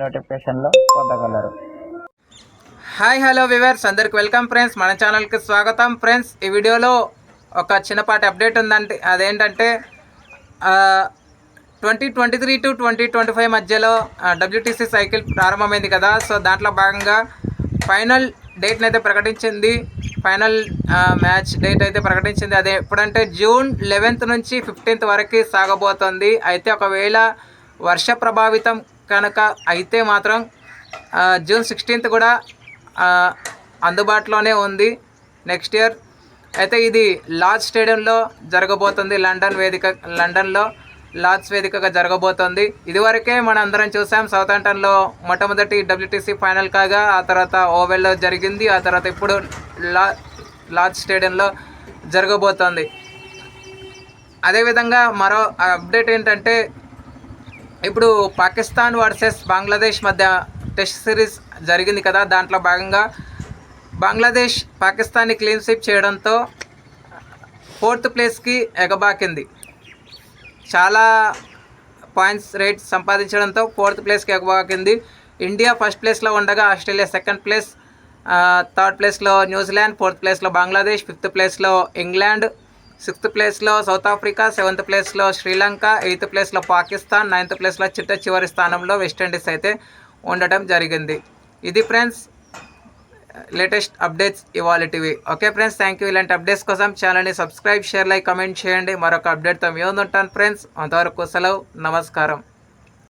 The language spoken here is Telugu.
నోటిఫికేషన్లో పొందగలరు. హాయ్ హలో వివర్స్ అందరికి వెల్కమ్ ఫ్రెండ్స్ మన ఛానల్కి స్వాగతం ఫ్రెండ్స్ ఈ వీడియోలో ఒక చిన్నపాటి అప్డేట్ ఉందంటే అదేంటంటే twenty twenty three to twenty twenty five మధ్యలో డబ్ల్యూటీసీ సైకిల్ ప్రారంభమైంది కదా. సో దాంట్లో భాగంగా ఫైనల్ డేట్ని అయితే ప్రకటించింది. ఫైనల్ మ్యాచ్ డేట్ అయితే ప్రకటించింది. అదే ఎప్పుడంటే జూన్ లెవెన్త్ నుంచి ఫిఫ్టీన్త్ వరకు సాగబోతోంది. అయితే ఒకవేళ వర్ష ప్రభావితం కనుక అయితే మాత్రం జూన్ సిక్స్టీన్త్ కూడా అందుబాటులోనే ఉంది. నెక్స్ట్ ఇయర్ అయితే ఇది లార్జ్ స్టేడియంలో జరగబోతుంది. లండన్ వేదిక లండన్లో లార్జ్ వేదికగా జరగబోతోంది. ఇదివరకే మనం అందరం చూసాం సౌత్ ఆంటన్లో మొట్టమొదటి డబ్ల్యూటీసీ ఫైనల్ కాగా ఆ తర్వాత ఓవెల్లో జరిగింది. ఆ తర్వాత ఇప్పుడు లా లార్జ్ స్టేడియంలో జరగబోతోంది. అదేవిధంగా మరో అప్డేట్ ఏంటంటే ఇప్పుడు పాకిస్తాన్ వర్సెస్ బంగ్లాదేశ్ మధ్య టెస్ట్ సిరీస్ జరిగింది కదా దాంట్లో భాగంగా బంగ్లాదేశ్ పాకిస్తాన్ని క్లీన్ స్వీప్ చేయడంతో ఫోర్త్ ప్లేస్కి ఎగబాకింది. చాలా పాయింట్స్ రేట్ సంపాదించడంతో ఫోర్త్ ప్లేస్కి ఎగబాకింది. ఇండియా ఫస్ట్ ప్లేస్లో ఉండగా ఆస్ట్రేలియా సెకండ్ ప్లేస్ థర్డ్ ప్లేస్లో న్యూజిలాండ్ ఫోర్త్ ప్లేస్లో బంగ్లాదేశ్ ఫిఫ్త్ ప్లేస్లో ఇంగ్లాండ్ సిక్స్త్ ప్లేస్లో సౌత్ ఆఫ్రికా సెవెంత్ ప్లేస్లో శ్రీలంక ఎయిత్ ప్లేస్లో పాకిస్తాన్ నైన్త్ ప్లేస్లో చిట్ట చివరి స్థానంలో వెస్టిండీస్ అయితే ఉండటం జరిగింది. ఇది ఫ్రెండ్స్ లేటెస్ట్ అప్డేట్స్ ఇవాళటివి. ఓకే ఫ్రెండ్స్ థ్యాంక్ యూ ఇలాంటి అప్డేట్స్ కోసం ఛానల్ని సబ్స్క్రైబ్ షేర్ లైక్ కమెంట్ చేయండి. మరొక అప్డేట్తో మీ ఉంటాను ఫ్రెండ్స్. అంతవరకు సెలవు నమస్కారం.